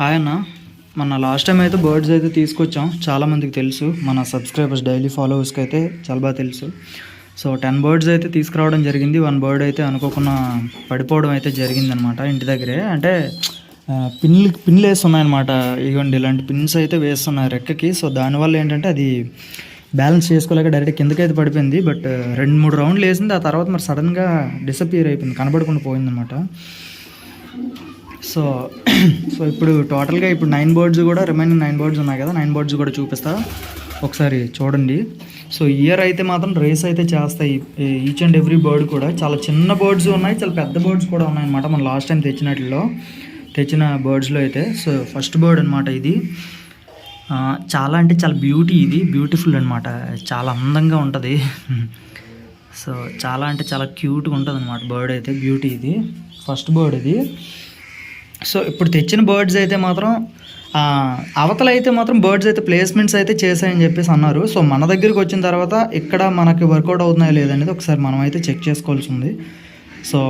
Hi అన్న. మన last time అయితే బర్డ్స్ అయితే తీసుకొచ్చాం. చాలా మందికి తెలుసు. మన సబ్స్క్రైబర్స్ డైలీ ఫాలోవర్స్కి అయితే చాలా బాగా తెలుసు. సో టెన్ బర్డ్స్ అయితే తీసుకురావడం జరిగింది. వన్ బర్డ్ అయితే అనుకోకుండా పడిపోవడం అయితే జరిగిందనమాట ఇంటి దగ్గరే. అంటే పిన్లు పిన్లు వేస్తున్నాయన్నమాట. ఇవ్వండి ఇలాంటి పిన్స్ అయితే వేస్తున్నాయి రెక్కకి. సో దానివల్ల ఏంటంటే అది బ్యాలెన్స్ చేసుకోలేక డైరెక్ట్ కిందకి అయితే పడిపోయింది బట్ రెండు మూడు రౌండ్లు వేసింది. ఆ తర్వాత మరి సడన్గా డిసపియర్ అయిపోయింది. కనబడకుండా పోయిందనమాట సో సో ఇప్పుడు టోటల్గా ఇప్పుడు నైన్ బోర్డ్స్ కూడా రిమైనింగ్ నైన్ బోర్డ్స్ ఉన్నాయి కదా నైన్ బోర్డ్స్ కూడా చూపిస్తా. ఒకసారి చూడండి. సో ఇయర్ అయితే మాత్రం రేస్ అయితే చేస్తాయి. ఈచ్ అండ్ ఎవ్రీ బర్డ్ కూడా. చాలా చిన్న బర్డ్స్ ఉన్నాయి చాలా పెద్ద బర్డ్స్ కూడా ఉన్నాయన్నమాట మనం లాస్ట్ టైం తెచ్చినట్లో. తెచ్చిన బర్డ్స్లో అయితే. సో ఫస్ట్ బర్డ్ అనమాట ఇది. చాలా అంటే చాలా బ్యూటీ ఇది. బ్యూటిఫుల్ అనమాట చాలా అందంగా ఉంటుంది. సో చాలా అంటే చాలా క్యూట్గా ఉంటుంది అనమాట బర్డ్ అయితే. బ్యూటీ ఇది. ఫస్ట్ బర్డ్ ఇది. సో ఇప్పుడు తెచ్చిన బర్డ్స్ అయితే మాత్రం ఆ, అవతల అయితే మాత్రం బర్డ్స్ అయితే ప్లేస్మెంట్స్ అయితే చేశాయని చెప్పేసి అన్నారు. సో మన దగ్గరికి వచ్చిన తర్వాత ఇక్కడ మనకి వర్కౌట్ అవుతున్నాయో లేదనేది ఒకసారి మనం అయితే చెక్ చేసుకోవాల్సి ఉంది సో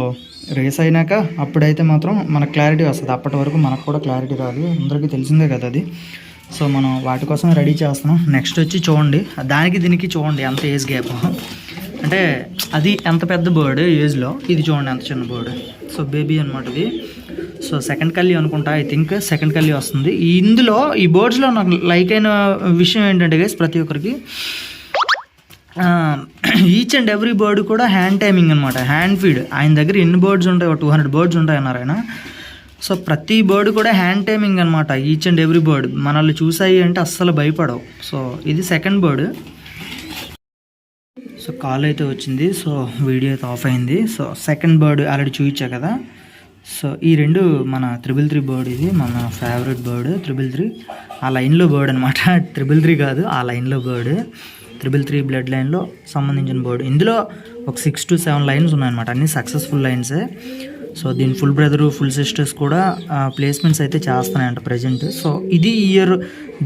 రేస్ అయినాక అప్పుడైతే మాత్రం మనకు క్లారిటీ వస్తుంది. అప్పటి వరకు మనకు కూడా క్లారిటీ రాదు. అందరికీ తెలిసిందే కదా అది. సో మనం వాటి కోసం రెడీ చేస్తున్నాం. నెక్స్ట్ వచ్చి చూడండి. దానికి దీనికి చూడండి ఎంత ఏజ్ గ్యాప్ అంటే అది ఎంత పెద్ద బర్డ్ ఏజ్లో ఇది చూడండి ఎంత చిన్న బర్డ్ సో బేబీ అనమాట ఇది. సో సెకండ్ కల్లి అనుకుంటా ఐ థింక్ సెకండ్ కల్లి వస్తుంది. ఇందులో ఈ బర్డ్స్లో నాకు లైక్ అయిన విషయం ఏంటంటే గైస్ ప్రతి ఒక్కరికి ఈచ్ అండ్ ఎవ్రీ బర్డ్ కూడా హ్యాండ్ టైమింగ్ అనమాట హ్యాండ్ ఫీడ్ ఆయన దగ్గర ఎన్ని బర్డ్స్ ఉంటాయి టూ హండ్రెడ్ బర్డ్స్ ఉంటాయన్నారు ఆయన. సో ప్రతి బర్డ్ కూడా హ్యాండ్ టైమింగ్ అనమాట ఈచ్ అండ్ ఎవ్రీ బర్డ్ మనల్ని చూసాయి అంటే అస్సలు భయపడవు. సో ఇది సెకండ్ బర్డ్ సో కాల్ అయితే వచ్చింది. సో వీడియో అయితే ఆఫ్ అయింది. సో సెకండ్ బర్డ్ ఆల్రెడీ చూపించా కదా. సో ఈ రెండు మన త్రిబుల్ త్రీ బర్డ్ ఇది మన ఫేవరెట్ బర్డ్ త్రిబుల్ త్రీ. ఆ లైన్లో బర్డ్ అనమాట త్రిబుల్ త్రీ కాదు ఆ లైన్లో బర్డ్. త్రిబుల్ త్రీ బ్లడ్ లైన్లో సంబంధించిన బర్డ్. ఇందులో ఒక సిక్స్ టు సెవెన్ లైన్స్ ఉన్నాయన్నమాట అన్ని సక్సెస్ఫుల్ లైన్సే. సో దీని ఫుల్ బ్రదరు ఫుల్ సిస్టర్స్ కూడా ప్లేస్మెంట్స్ అయితే చేస్తున్నాయంట ప్రజెంట్. సో ఇది ఇయర్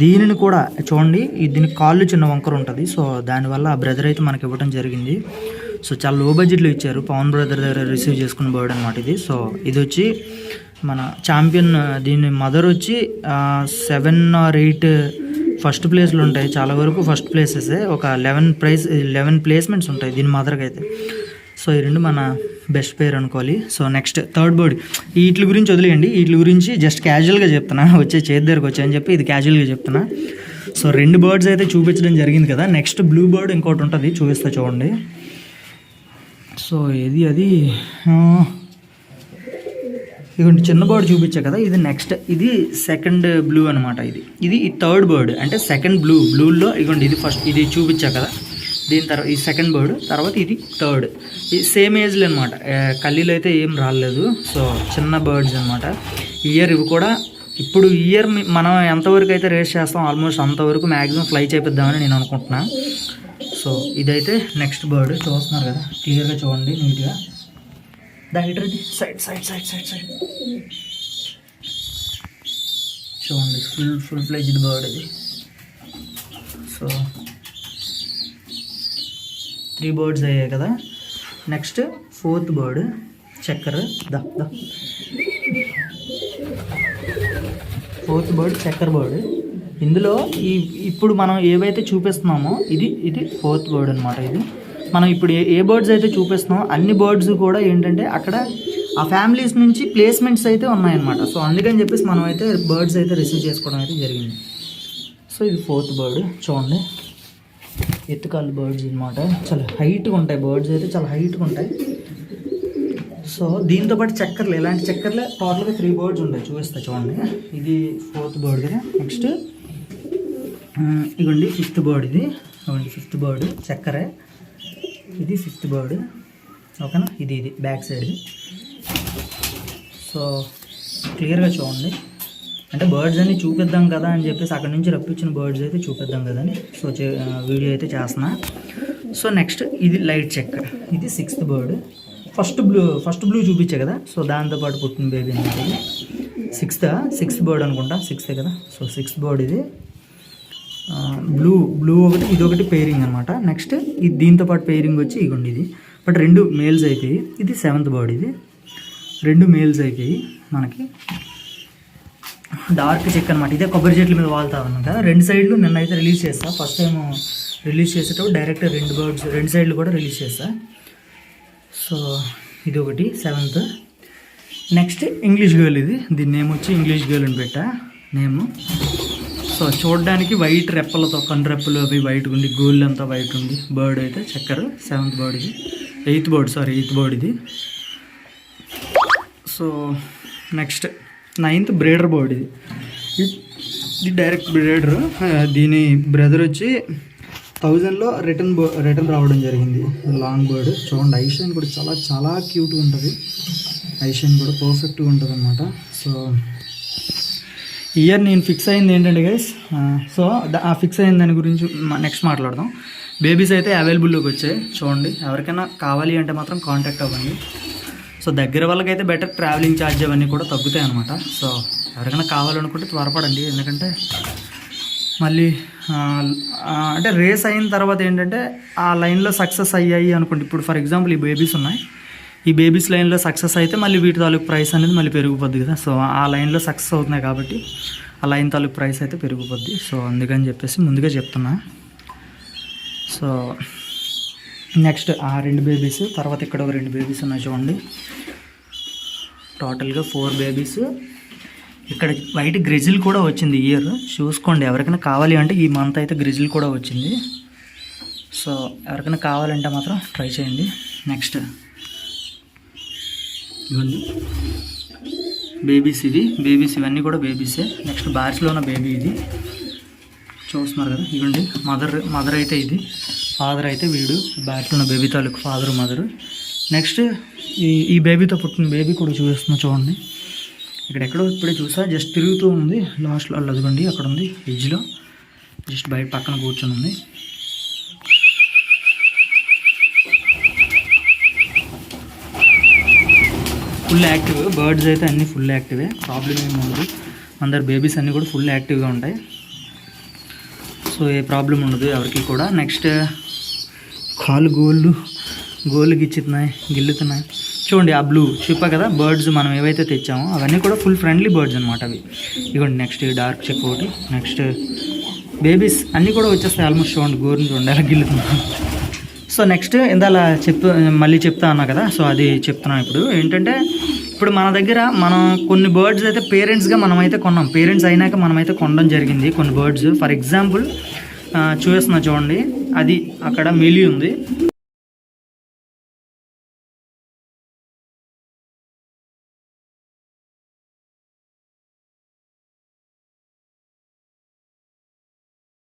దీనిని కూడా చూడండి దీనికి కాళ్ళు చిన్న వంకర ఉంటుంది. సో దానివల్ల ఆ బ్రదర్ అయితే మనకి ఇవ్వడం జరిగింది. సో చాలా లో బడ్జెట్లో ఇచ్చారు. పవన్ బ్రదర్ దగ్గర రిసీవ్ చేసుకుని బర్డ్ అనమాట ఇది. సో ఇది వచ్చి మన ఛాంపియన్ దీని మదర్ వచ్చి సెవెన్ ఆర్ ఎయిట్ ఫస్ట్ ప్లేస్లు ఉంటాయి. చాలా వరకు ఫస్ట్ ప్లేసెస్ ఒక లెవెన్ ప్రైస్ లెవెన్ ప్లేస్మెంట్స్ ఉంటాయి దీని మదర్కి అయితే. సో ఈ రెండు మన బెస్ట్ పేర్ అనుకోవాలి. సో నెక్స్ట్ థర్డ్ బర్డ్ వీటి గురించి వదిలేయండి. వీటి గురించి జస్ట్ క్యాజువల్గా చెప్తున్నా. వచ్చే చేతి దగ్గరకు వచ్చాయని చెప్పి ఇది క్యాజువల్గా చెప్తున్నా. సో రెండు బర్డ్స్ అయితే చూపించడం జరిగింది కదా. నెక్స్ట్ బ్లూ బర్డ్ ఇంకోటి ఉంటుంది. చూపిస్తా చూడండి. సో ఇది అది? ఇదిగోండి చిన్న బర్డ్ చూపించా కదా ఇది నెక్స్ట్ ఇది సెకండ్ బ్లూ అనమాట ఇది. ఇది ఈ థర్డ్ బర్డ్ అంటే సెకండ్ బ్లూ బ్లూలో ఇదిగోండి ఇది ఫస్ట్ ఇది చూపించా కదా దీని తర్వాత ఈ సెకండ్ బర్డ్ తర్వాత ఇది థర్డ్. ఇది సేమ్ ఏజ్లో అనమాట కల్లీలు అయితే ఏం రాలేదు సో చిన్న బర్డ్స్ అనమాట ఇయర్ ఇవి కూడా ఇప్పుడు ఇయర్ మనం ఎంతవరకు అయితే రేస్ చేస్తాం ఆల్మోస్ట్ అంతవరకు మ్యాక్సిమం ఫ్లై చేపిద్దామని నేను అనుకుంటున్నాను సో ఇదైతే నెక్స్ట్ బర్డ్ చూస్తున్నారు కదా. క్లియర్గా చూడండి నీట్గా the side side side side side చూడండి ఫుల్ ఫుల్ ఫ్లెజ్డ్ బర్డ్ ఇది. సో త్రీ బర్డ్స్ అయ్యాయి కదా. నెక్స్ట్ ఫోర్త్ బర్డ్ చక్కెర. దా దా. ఫోర్త్ బర్డ్ చక్కెర బర్డ్ ఇందులో ఈ ఇప్పుడు మనం ఏవైతే చూపిస్తున్నామో ఇది ఇది ఫోర్త్ బర్డ్ అనమాట ఇది. మనం ఇప్పుడు ఏ ఏ బర్డ్స్ అయితే చూపిస్తున్నామో అన్ని బర్డ్స్ కూడా ఏంటంటే అక్కడ ఆ ఫ్యామిలీస్ నుంచి ప్లేస్మెంట్స్ అయితే ఉన్నాయన్నమాట. సో అందుకని చెప్పేసి మనం అయితే బర్డ్స్ అయితే రిసీవ్ చేసుకోవడం అయితే జరిగింది. సో ఇది ఫోర్త్ బర్డ్. చూడండి. ఎత్తుకాలు బర్డ్స్ అనమాట చాలా హైట్గా ఉంటాయి బర్డ్స్ అయితే చాలా హైట్గా ఉంటాయి. సో దీంతో పాటు చక్కర్లు ఇలాంటి చక్కర్లే? టోటల్గా త్రీ బర్డ్స్ ఉంటాయి. చూపిస్తా చూడండి. ఇది ఫోర్త్ బర్డ్ కదా. నెక్స్ట్ ఇగోండి ఫిఫ్త్ బర్డ్ ఇది. ఇగోండి ఫిఫ్త్ బర్డ్ చక్కరే. ఇది ఫిఫ్త్ బర్డ్. ఓకేనా? ఇది ఇది బ్యాక్ సైడ్. సో క్లియర్గా చూడండి. అంటే బర్డ్స్ అన్ని చూపిద్దాం కదా అని చెప్పేసి అక్కడ నుంచి రప్పించిన బర్డ్స్ అయితే చూపిద్దాం కదా అని సో చే- వీడియో అయితే చేస్తున్నా. సో నెక్స్ట్ ఇది లైట్ చెక్క ఇది sixth bird. First blue first blue చూపించే కదా. సో దాంతోపాటు పుట్టిన బేబీ అనేది సిక్స్త్ సిక్స్త్ బర్డ్ అనుకుంటా. సిక్స్త్ కదా. సో సిక్స్త్ బర్డ్ ఇది. బ్లూ బ్లూ ఒకటి ఇది ఒకటి పేరింగ్ అనమాట నెక్స్ట్ ఇది దీంతో పాటు పేరింగ్ వచ్చి ఇగోండి ఇది. బట్ రెండు మేల్స్ అయిపోయి ఇది సెవెంత్ బర్డ్ ఇది. రెండు మేల్స్ అయిపోయి మనకి డార్క్ చెక్ అనమాట ఇదే కొబ్బరి చెట్ల మీద వాళ్తా అనమాట రెండు సైడ్లు నిన్న అయితే రిలీజ్ చేస్తా. ఫస్ట్ టైం రిలీజ్ చేసేటప్పుడు డైరెక్ట్ రెండు బర్డ్స్ రెండు సైడ్లు కూడా రిలీజ్ చేస్తా. సో ఇది ఒకటి సెవెంత్ నెక్స్ట్ ఇంగ్లీష్ గర్ల్ ఇది. దీని నేమ్ వచ్చి ఇంగ్లీష్ గర్ల్ అని పెట్టా. నేమ్ సో చూడడానికి వైట్ రెప్పలతో కన్ను రెప్పలు అవి వైట్ ఉండి గోల్డ్ అంతా వైట్ ఉంది బర్డ్ అయితే చక్కెర సెవెంత్ బర్డ్ ఇది. Eighth bird sorry eighth bird ఇది. So next ninth breeder bird ఇది. ఇది- డైరెక్ట్ బ్రేడర్ uh, దీని బ్రదర్ వచ్చి థౌజండ్లో రిటర్న్ బో రిటర్న్ రావడం జరిగింది. లాంగ్ బర్డ్ చూడండి ఐషన్ కూడా చాలా చాలా క్యూట్గా ఉంటుంది. ఐషన్ కూడా పర్ఫెక్ట్గా ఉంటుంది అనమాట సో ఇయర్ నేను ఫిక్స్ అయింది ఏంటంటే గైస్ సో ఆ ఫిక్స్ అయిన దాని గురించి నెక్స్ట్ మాట్లాడదాం. బేబీస్ అయితే అవైలబుల్లోకి వచ్చాయి చూడండి. ఎవరికైనా కావాలి అంటే మాత్రం కాంటాక్ట్ అవ్వండి. సో దగ్గర వాళ్ళకైతే బెటర్ ట్రావెలింగ్ ఛార్జ్ అవన్నీ కూడా తగ్గుతాయి అనమాట సో ఎవరికైనా కావాలనుకుంటే త్వరపడండి. ఎందుకంటే మళ్ళీ అంటే రేస్ అయిన తర్వాత ఏంటంటే ఆ లైన్లో సక్సెస్ అయ్యాయి అనుకోండి. ఇప్పుడు ఫర్ ఎగ్జాంపుల్ ఈ బేబీస్ ఉన్నాయి. ఈ బేబీస్ లైన్లో సక్సెస్ అయితే మళ్ళీ వీటి తాలూకు ప్రైస్ అనేది మళ్ళీ పెరిగిపోద్ది కదా. సో ఆ లైన్లో సక్సెస్ అవుతున్నాయి కాబట్టి ఆ లైన్ తాలూకు ప్రైస్ అయితే పెరిగిపోద్ది. సో అందుకని చెప్పేసి ముందుగా చెప్తున్నా. సో నెక్స్ట్ ఆ రెండు బేబీస్ తర్వాత ఇక్కడ ఒక రెండు బేబీస్ ఉన్నాయి చూడండి. టోటల్గా ఫోర్ బేబీస్. ఇక్కడ వైట్ గ్రిజిల్ కూడా వచ్చింది ఇయర్. చూసుకోండి ఎవరికైనా కావాలి అంటే ఈ మంత్ అయితే గ్రిజిల్ కూడా వచ్చింది. సో ఎవరికైనా కావాలంటే మాత్రం ట్రై చేయండి. నెక్స్ట్ ఇవన్నీ బేబీస్ ఇవి బేబీస్ ఇవన్నీ కూడా బేబీసే నెక్స్ట్ బార్స్లోన బేబీ ఇది. చూస్తున్నారు కదా ఇవ్వండి. మదర్ మదర్ అయితే ఇది. ఫాదర్ అయితే వీడు. బ్యాట్లో ఉన్న బేబీ తాలూకు ఫాదర్ మదర్ నెక్స్ట్ ఈ ఈ బేబీతో పుట్టిన బేబీ కూడా చూస్తున్నా చూడండి. ఇక్కడ ఎక్కడో ఇప్పుడే చూసా జస్ట్ తిరుగుతూ ఉంది. లాస్ట్లో అదిగోండి అక్కడ ఉంది ఎడ్జ్లో జస్ట్ బయట పక్కన కూర్చొని ఉంది. Full active. బర్డ్స్ అయితే అన్నీ ఫుల్ యాక్టివే. ప్రాబ్లం ఏమి ఉండదు. అందరు బేబీస్ అన్నీ కూడా ఫుల్ యాక్టివ్గా ఉంటాయి. సో ఏ ప్రాబ్లం ఉండదు ఎవరికి కూడా. నెక్స్ట్ కాలు గోళ్ళు గోళ్ళు గిచ్చుతున్నాయి గిల్లుతున్నాయి. చూడండి ఆ బ్లూ. చెప్పా కదా బర్డ్స్ మనం ఏవైతే తెచ్చామో అవన్నీ కూడా ఫుల్ ఫ్రెండ్లీ బర్డ్స్ అనమాట అవి. ఇదిగోండి నెక్స్ట్ డార్క్ చెక్ ఒకటి. నెక్స్ట్ బేబీస్ అన్నీ కూడా వచ్చేస్తాయి ఆల్మోస్ట్. చూడండి గోరుని చూడండి అలా గిల్లుతున్నాయి. సో నెక్స్ట్ ఇందాల చెప్పు మళ్ళీ చెప్తా అన్నా కదా సో అది చెప్తున్నాను ఇప్పుడు. ఏంటంటే ఇప్పుడు మన దగ్గర మనం కొన్ని బర్డ్స్ అయితే పేరెంట్స్గా మనమైతే కొన్నాం. పేరెంట్స్ అయినాక మనమైతే కొనడం జరిగింది కొన్ని బర్డ్స్ ఫర్ ఎగ్జాంపుల్ చూస్తున్నా చూడండి. అది అక్కడ మిలి ఉంది.